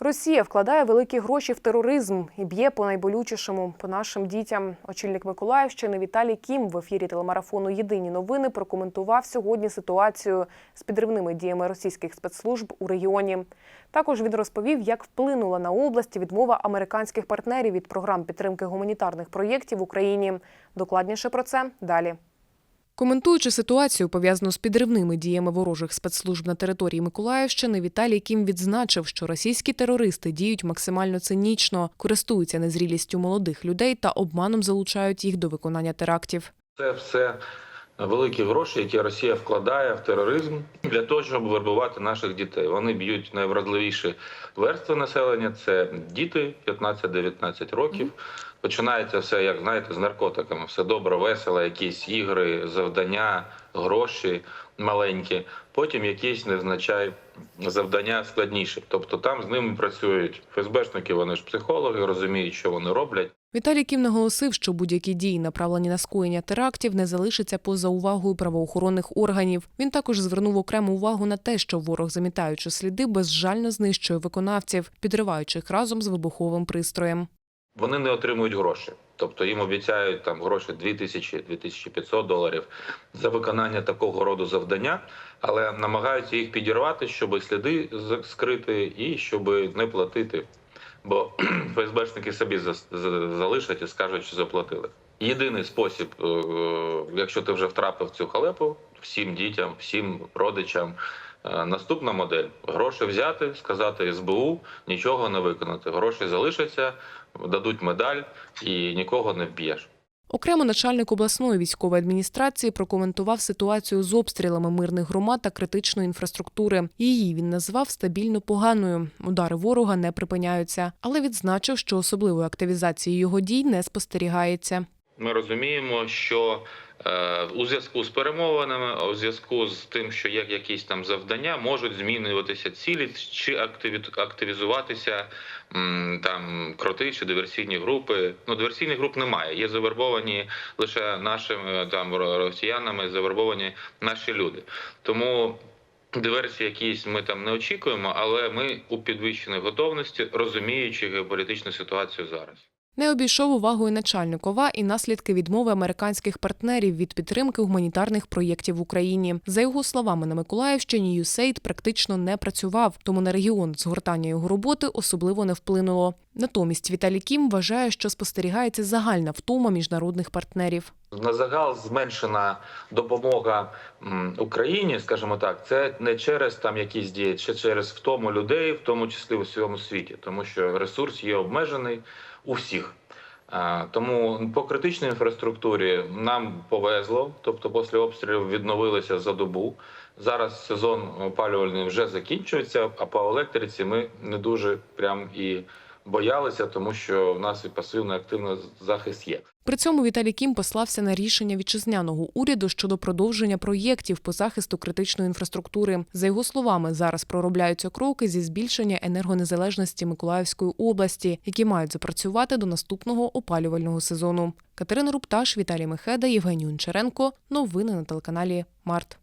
Росія вкладає великі гроші в тероризм і б'є по найболючішому по нашим дітям. Очільник Миколаївщини Віталій Кім в ефірі телемарафону Єдині новини прокоментував сьогодні ситуацію з підривними діями російських спецслужб у регіоні. Також він розповів, як вплинула на область відмова американських партнерів від програм підтримки гуманітарних проєктів в Україні. Докладніше про це далі. Коментуючи ситуацію, пов'язану з підривними діями ворожих спецслужб на території Миколаївщини, Віталій Кім відзначив, що російські терористи діють максимально цинічно, користуються незрілістю молодих людей та обманом залучають їх до виконання терактів. Це все великі гроші, які Росія вкладає в тероризм для того, щоб вербувати наших дітей. Вони б'ють найвразливіші верстви населення. Це діти 15-19 років. Починається все, як знаєте, з наркотиками. Все добре, весело, якісь ігри, завдання, гроші маленькі. Потім якісь незначай завдання складніші. Тобто там з ними працюють ФСБшники, вони ж психологи, розуміють, що вони роблять. Віталій Кім наголосив, що будь-які дії, направлені на скоєння терактів, не залишаться поза увагою правоохоронних органів. Він також звернув окрему увагу на те, що ворог, замітаючи сліди, безжально знищує виконавців, підриваючи їх разом з вибуховим пристроєм. Вони не отримують гроші. Тобто їм обіцяють там гроші 2000-2500 доларів за виконання такого роду завдання, але намагаються їх підірвати, щоб сліди скрити і щоб не платити. Бо ФСБшники собі за- за- залишать і скажуть, що заплатили. Єдиний спосіб, е, якщо ти вже втрапив цю халепу, всім дітям, всім родичам. Е, Наступна модель гроші взяти, сказати СБУ, нічого не виконати. Гроші залишаться, дадуть медаль і нікого не вб'єш. Окремо начальник обласної військової адміністрації прокоментував ситуацію з обстрілами мирних громад та критичної інфраструктури. Її він назвав стабільно поганою. Удари ворога не припиняються, але відзначив, що особливої активізації його дій не спостерігається. Ми розуміємо, що у зв'язку з перемовинами, у зв'язку з тим, що є якісь там завдання, можуть змінюватися цілі чи активі- активізуватися там кроти чи диверсійні групи. Ну диверсійних груп немає. Є завербовані лише нашими там росіянами, завербовані наші люди. Тому. Диверсії якісь ми там не очікуємо, але ми у підвищеній готовності, розуміючи геополітичну ситуацію зараз. Не обійшов увагою начальник ОВА і наслідки відмови американських партнерів від підтримки гуманітарних проєктів в Україні. За його словами, на Миколаївщині USAID практично не працював, тому на регіон згортання його роботи особливо не вплинуло. Натомість Віталій Кім вважає, що спостерігається загальна втома міжнародних партнерів. На загал зменшена допомога Україні, скажімо так, це не через там якісь дії, чи через втому людей, в тому числі у всьому світі, тому що ресурс є обмежений у всіх. Тому по критичній інфраструктурі нам повезло, тобто після обстрілів відновилися за добу. Зараз сезон опалювальний вже закінчується, а по електриці ми не дуже прям і боялися, тому що в нас і пасивний активний захист є. При цьому Віталій Кім послався на рішення вітчизняного уряду щодо продовження проєктів по захисту критичної інфраструктури. За його словами, зараз проробляються кроки зі збільшення енергонезалежності Миколаївської області, які мають запрацювати до наступного опалювального сезону. Катерина Рупташ, Віталій Мехеда, Євгеній Унчаренко. Новини на телеканалі Март.